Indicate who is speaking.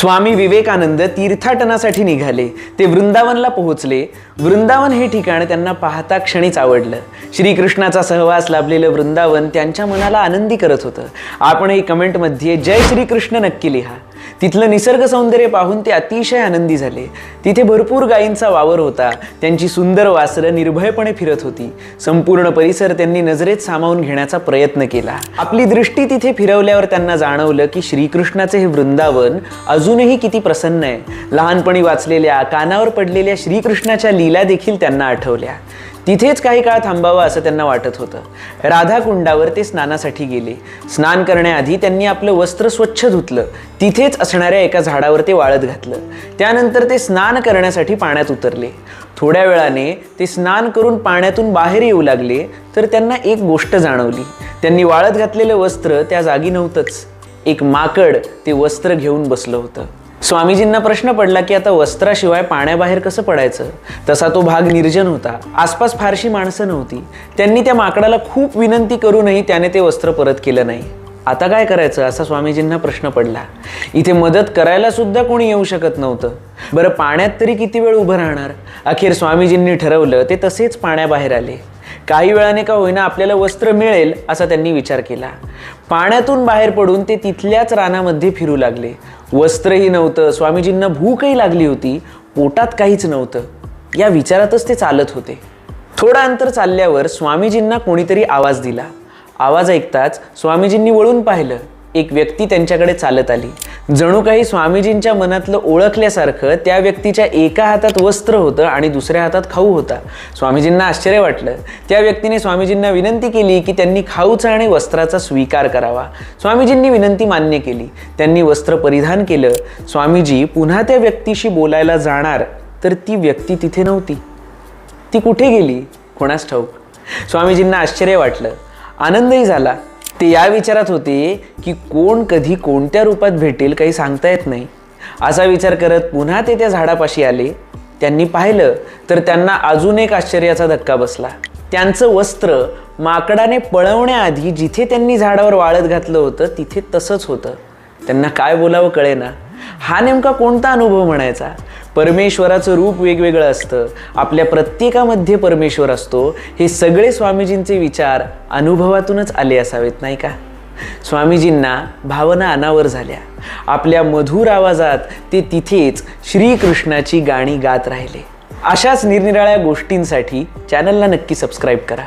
Speaker 1: स्वामी विवेकानंद तीर्थाटनासाठी निघाले. ते वृंदावनला पोहोचले. वृंदावन हे ठिकाण त्यांना पाहता क्षणीच आवडलं. श्रीकृष्णाचा सहवास लाभलेलं वृंदावन त्यांच्या मनाला आनंदी करत होतं. आपणही कमेंटमध्ये जय श्रीकृष्ण नक्की लिहा. तिथलं निसर्ग सौंदर्य पाहून ते अतिशय आनंदी झाले. तिथे भरपूर गायींचा वावर होता. त्यांची सुंदर वासरं निर्भयपणे फिरत होती. संपूर्ण परिसर त्यांनी नजरेत सामावून घेण्याचा प्रयत्न केला. आपली दृष्टी तिथे फिरवल्यावर त्यांना जाणवलं की श्रीकृष्णाचे हे वृंदावन अजूनही किती प्रसन्न आहे. लहानपणी वाचलेल्या कानावर पडलेल्या श्रीकृष्णाच्या लीला देखील त्यांना आठवल्या. तिथेच काही काळ थांबावं असं त्यांना वाटत होतं. राधाकुंडावर ते स्नानासाठी गेले. स्नान करण्याआधी त्यांनी आपलं वस्त्र स्वच्छ धुतलं. तिथेच असणाऱ्या एका झाडावर ते वाळत घातलं. त्यानंतर ते स्नान करण्यासाठी पाण्यात उतरले. थोड्या वेळाने ते स्नान करून पाण्यातून बाहेर येऊ लागले तर त्यांना एक गोष्ट जाणवली. त्यांनी वाळत घातलेलं वस्त्र त्या जागी नव्हतंच. एक माकड ते वस्त्र घेऊन बसलं होतं. स्वामीजींना प्रश्न पडला की आता वस्त्राशिवाय पाण्याबाहेर कसं पडायचं? तसा तो भाग निर्जन होता. आसपास फारशी माणसं नव्हती. त्यांनी त्या माकडाला खूप विनंती करूनही त्याने ते वस्त्र परत केलं नाही. आता काय करायचं? असा स्वामीजींना प्रश्न पडला. इथे मदत करायला सुद्धा कोणी येऊ शकत नव्हतं. बरं पाण्यात तरी किती वेळ उभं राहणार? अखेर स्वामीजींनी ठरवलं ते तसेच पाण्याबाहेर आले. काही वेळाने का होईना आपल्याला वस्त्र मिळेल असा त्यांनी विचार केला. पाण्यातून बाहेर पडून ते तिथल्याच रानामध्ये फिरू लागले. वस्त्रही नव्हतं स्वामीजींना भूकही लागली होती पोटात काहीच नव्हतं. या विचारातच ते चालत होते. थोडं अंतर चालल्यावर स्वामीजींना कोणीतरी आवाज दिला. आवाज ऐकताच स्वामीजींनी वळून पाहिलं. एक व्यक्ती त्यांच्याकडे चालत आली. जणू काही स्वामीजींच्या मनातलं ओळखल्यासारखं त्या व्यक्तीच्या एका हातात वस्त्र होतं आणि दुसऱ्या हातात खाऊ होता. स्वामीजींना आश्चर्य वाटलं. त्या व्यक्तीने स्वामीजींना विनंती केली की त्यांनी खाऊचा आणि वस्त्राचा स्वीकार करावा. स्वामीजींनी विनंती मान्य केली. त्यांनी वस्त्र परिधान केलं. स्वामीजी पुन्हा त्या व्यक्तीशी बोलायला जाणार तर ती व्यक्ती तिथे नव्हती. ती कुठे गेली? कोणास ठाऊक. स्वामीजींना आश्चर्य वाटलं. आनंदही झाला. ते या विचारात होते की कोण कधी कोणत्या रूपात भेटेल काही सांगता येत नाही. असा विचार करत पुन्हा ते त्या झाडापाशी आले. त्यांनी पाहिलं तर त्यांना अजून एक आश्चर्याचा धक्का बसला. त्यांचं वस्त्र माकडाने पळवण्याआधी जिथे त्यांनी झाडावर वाळत घातलं होतं तिथे तसंच होतं. त्यांना काय बोलावं कळेना. हा नेमका कोणता अनुभव म्हणायचा? परमेश्वराचं रूप वेगवेगळं असतं. आपल्या प्रत्येकामध्ये परमेश्वर असतो. हे सगळे स्वामीजींचे विचार अनुभवातूनच आले असावेत नाही का? स्वामीजींना भावना अनावर झाल्या. आपल्या मधुर आवाजात ते तिथेच श्रीकृष्णाची गाणी गात राहिले. अशाच निरनिराळ्या गोष्टींसाठी चॅनलला नक्की सबस्क्राईब करा.